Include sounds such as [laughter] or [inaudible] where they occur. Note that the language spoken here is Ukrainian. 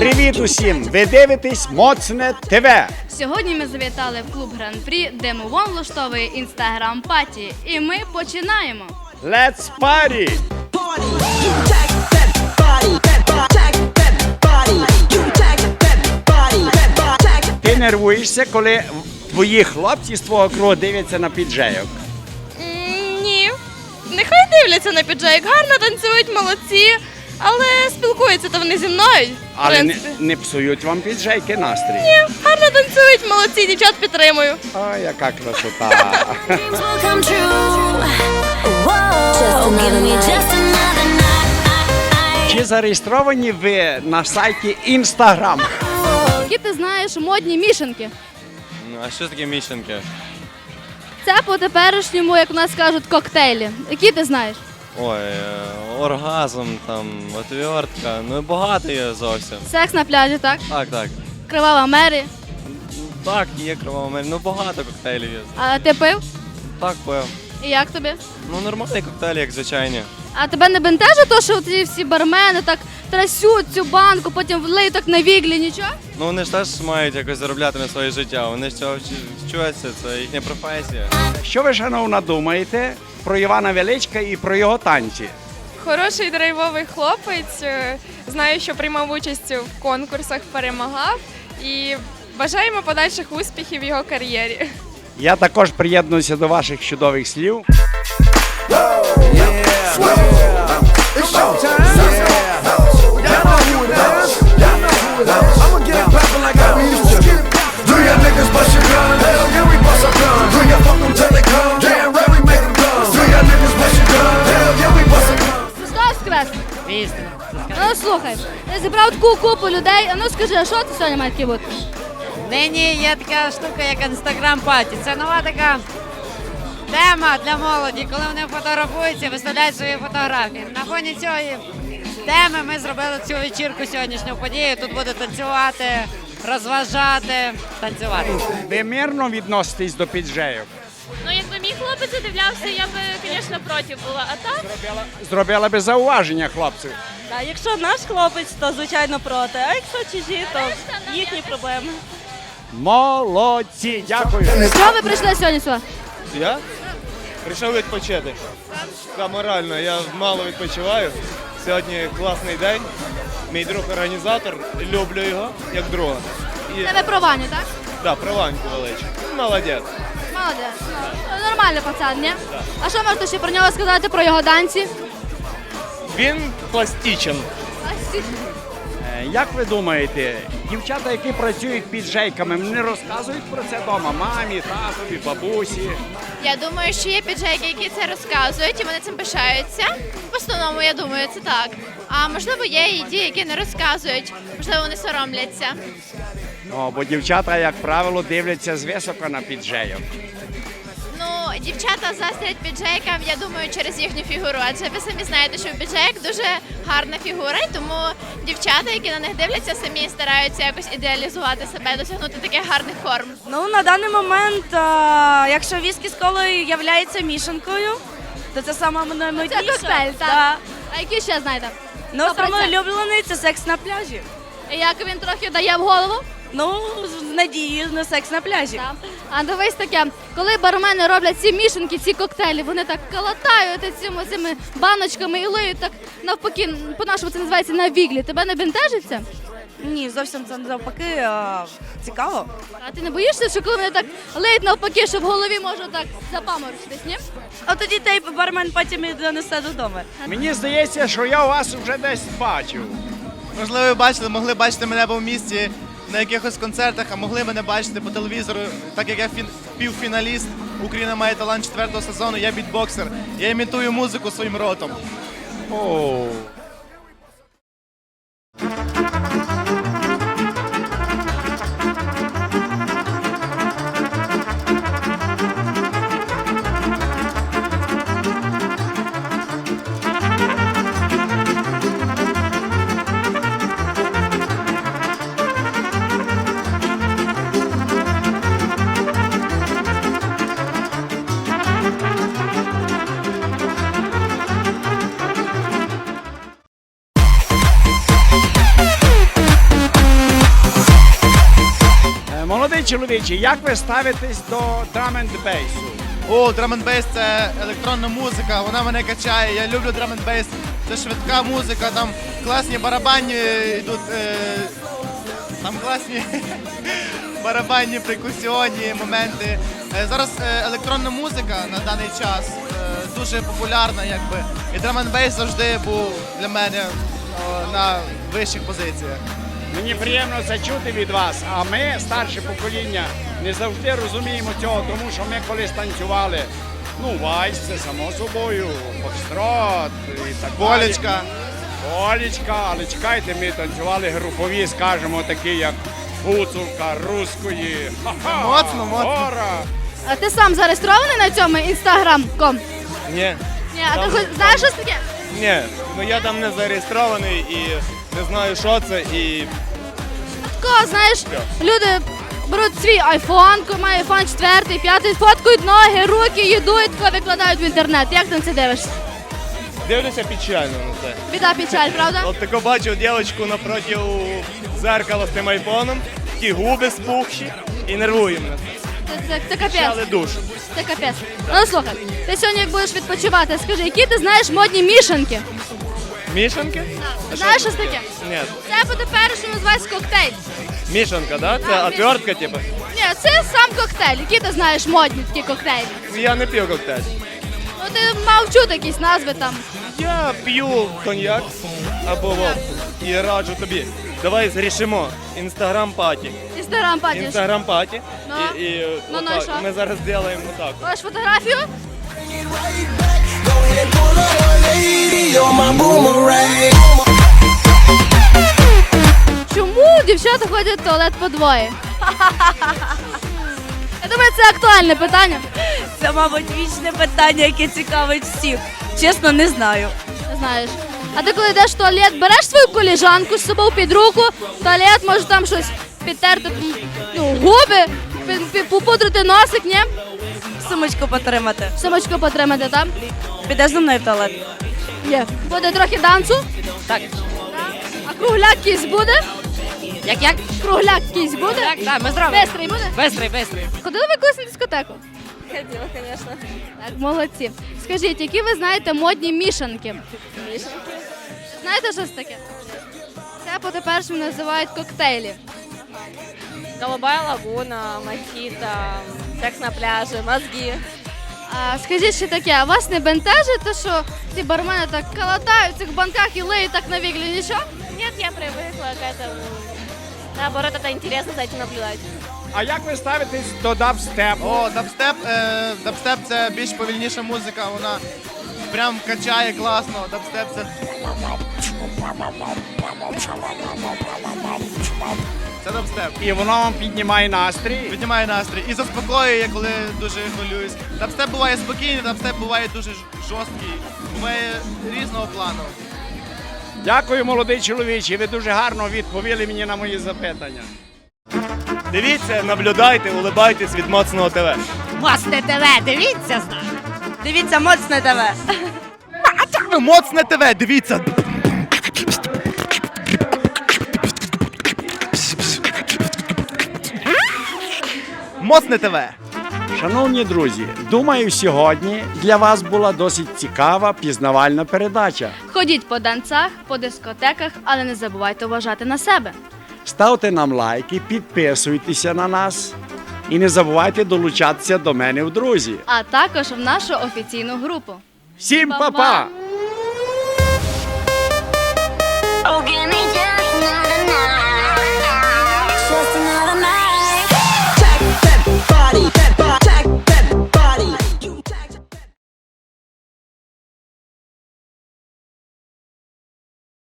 Привіт усім! Ви дивитесь Моцне ТВ. Сьогодні ми завітали в клуб Гран-прі, де Мувон влаштовує інстаграм паті. І ми починаємо. Let's party! Ти нервуєшся, коли твої хлопці з твого кругу дивляться на піджейок. Ні. Нехай дивляться на піджейк, гарно танцюють, молодці, але спілкуються то вони зі мною. Але не, не псують вам піджейки настрій. Ні, гарно танцюють, молодці, дівчат підтримую. О, яка красота! Чи зареєстровані ви на сайті Instagram? Які ти знаєш модні мішанки? Ну, а що таке міщенки? Це по теперішньому, як у нас кажуть, коктейлі. Які ти знаєш? Ой, е, оргазм, там, отвертка, ну багато є зовсім. Секс на пляжі, так? Так, так. Кривава Мері. Так, є кровомир, ну багато коктейлів є. А ти пив? Так, пив. І як тобі? Ну нормальні коктейлі, як звичайні. А тебе не бентежить то, що ці всі бармени так трасють цю банку, потім влиють так на віглі, нічого? Ну вони ж теж мають якось заробляти на своє життя. Вони ж цього вчаться, це їхня професія. Що ви, шановна, думаєте про Івана Величка і про його танці? Хороший драйвовий хлопець. е, Знаю, що приймав участь в конкурсах, перемагав і бажаємо подальших успіхів в його кар'єрі. Я також приєднуюся до ваших чудових слів. It's showtime. Слухай, ти зібрав таку купу людей, а ну скажи, а що ти сьогодні має таке бути? Нині є така штука, як інстаграм паті. Це нова така тема для молоді, коли вони фотографуються, виставляють свої фотографії. На фоні цієї теми ми зробили цю вечірку сьогоднішню подію. Тут буде танцювати, розважати, танцювати. Ви мирно відноситесь до піджейок? Ну, якби мій хлопець задивлявся, я би, звісно, проти була. А так? Зробила би зауваження хлопців. Так, якщо наш хлопець, то звичайно проти. А якщо чужі, то їхні проблеми. Молодці, дякую. Що ви прийшли сьогодні сюди? Я? Прийшов відпочити. Та морально, я мало відпочиваю. Сьогодні класний день. Мій друг організатор, люблю його як друга. І Тебе про Ваню, так? да, прованьку величу. Молодець. Молодець. Ну, Нормальний пацан, ні? А що можете ще про нього сказати, про його данці? Він пластичен. Е, Як ви думаєте, дівчата, які працюють піджейками, не розказують про це вдома? Мамі, татові, бабусі. Я думаю, що є піджейки, які це розказують, і вони цим пишаються. В основному, я думаю, це так. А можливо, є і ті, які не розказують, можливо, вони соромляться. О, бо дівчата, як правило, дивляться звисоко на піджейок. Ну, дівчата заздрять піджейкам, я думаю, через їхню фігуру. Адже ви самі знаєте, що піджейк дуже гарна фігура, і тому дівчата, які на них дивляться, самі стараються якось ідеалізувати себе, досягнути таких гарних форм. Ну, на даний момент, а, якщо віскі з колою являється мішанкою, то це саме наймодніше. Це коктейль, так? Да. А які ще знаєте? Ну, саме улюблений це секс на пляжі. І Як він трохи дає в голову? Ну, з надією на секс на пляжі. Так. А дивись таке, коли бармени роблять ці мішанки, ці коктейлі, вони так калатають цими, цими баночками і лиють так навпаки, по-нашому це називається на віглі. Тебе не бентежиться? Ні, зовсім це навпаки а, цікаво. А ти не боїшся, що коли вони так лиють навпаки, що в голові можна так запаморочитись, ні? А тоді той бармен потім і донесе додому. Мені здається, що я вас вже десь бачив. Можливо, ви бачили, могли бачити мене в місті на якихось концертах, а могли мене бачити по телевізору, так як я фін... півфіналіст. Україна має талант четвертого сезону, я бітбоксер. Я імітую музику своїм ротом. О. чоловічі, як ви ставитесь до drum and bass? О, драм н бейс це електронна музика, вона мене качає. Я люблю драм н бейс. Це швидка музика, там класні барабанні йдуть. Е, там класні [laughs] барабанні, прикусіонні моменти. Е, зараз е, електронна музика на даний час е, дуже популярна, якби. І драм н бейс завжди був для мене о, на вищих позиціях. Мені приємно це чути від вас. А ми, старше покоління, не завжди розуміємо цього, тому що ми колись танцювали. Ну, вайс, це само собою, фокстрот і так далі. Волечка, але чекайте, ми танцювали групові, скажімо, такі як Гуцулка, Руської, ха-ха, Моцно, моцно. Гора. А ти сам зареєстрований на цьому інстаграм.ком? Ні, Ні, а ти хоч знаєш щось таке? ні, ну я там не зареєстрований і не знаю, що це. І Тако, знаєш, люди беруть свій айфон, має айфон 4, 5, фоткають ноги, руки, їду і тако викладають в інтернет. Як ти на це дивишся? дивлюся печально на це. Біда печаль, правда? От тако бачу дівчинку напроти зеркала з тим айфоном, ті губи спухші і нервує мене. Це, це, це капець. Це капець. Ну слухай, ти сьогодні як будеш відпочивати, скажи, які ти знаєш модні мішанки? Мішанки? Знаєш щось таке? Ні. Це по теперішньому називається коктейль. Мішанка, да? Це Да, отвертка, типу. Ні, це сам коктейль. Які ти знаєш модні такі коктейлі? Я не п'ю коктейль. Ну ти мав чути якісь назви там. Я п'ю коньяк або водку. І раджу тобі. Давай зрішимо. Інстаграм паті. Інстаграм падіш. Інстаграм паті. Ну. І, і Ну, ну, і що? ми зараз зробимо отак. Ось фотографію. Go ahead, pull up, lady, you're my boomerang. Чому дівчата ходять в туалет по двоє? Я думаю, це актуальне питання. Це, мабуть, вічне питання, яке цікавить всіх. Чесно, не знаю. Не знаєш. А ти коли йдеш в туалет, береш свою коліжанку з собою під руку, в туалет, може там щось підтерти ну, губи, пі- пі- попудрити носик, ні? Сумочку потримати. Сумочку потримати там. Підеш зі мною в туалет? Є. Буде трохи танцю. Так. А кругляк кісь буде? Як як? Кругляк кісь буде? Так, так, ми зробимо. Бестрий буде? Бистрий, бистрий. Ходили ви колись на дискотеку? Ходила, звісно. Так, молодці. Скажіть, які ви знаєте модні мішанки? Мішанки? Знаєте, що це таке? Це по-тепершому називають коктейлі. Голубая лагуна, мохито, секс на пляже, мозги. А скажіть ще таке, а вас не бентежить те, що ці бармени так калатають в цих банках і леють так на віглі, нічого? Нет, я привыкла к этому. Наоборот, это интересно за этим наблюдать. А як ви ставитесь до дабстепу? О, дабстеп, е, дабстеп це більш повільніша музика, вона прям качає класно. Дабстеп це. Це дабстеп. І воно вам піднімає настрій. Піднімає настрій і заспокоює, коли дуже хвилююсь. Дабстеп буває спокійний, дабстеп буває дуже жорсткий, буває різного плану. Дякую, молодий чоловіче. Ви дуже гарно відповіли мені на мої запитання. Дивіться, наблюдайте, улибайтесь від моцного ТВ. Моцне ТВ, дивіться. Дивіться, моцне ТВ. Моцне ТВ, дивіться. Моцне ТВ. Шановні друзі, думаю, сьогодні для вас була досить цікава пізнавальна передача. Ходіть по данцах, по дискотеках, але не забувайте вважати на себе. Ставте нам лайки, підписуйтеся на нас і не забувайте долучатися до мене в друзі. А також в нашу офіційну групу. Всім па-па!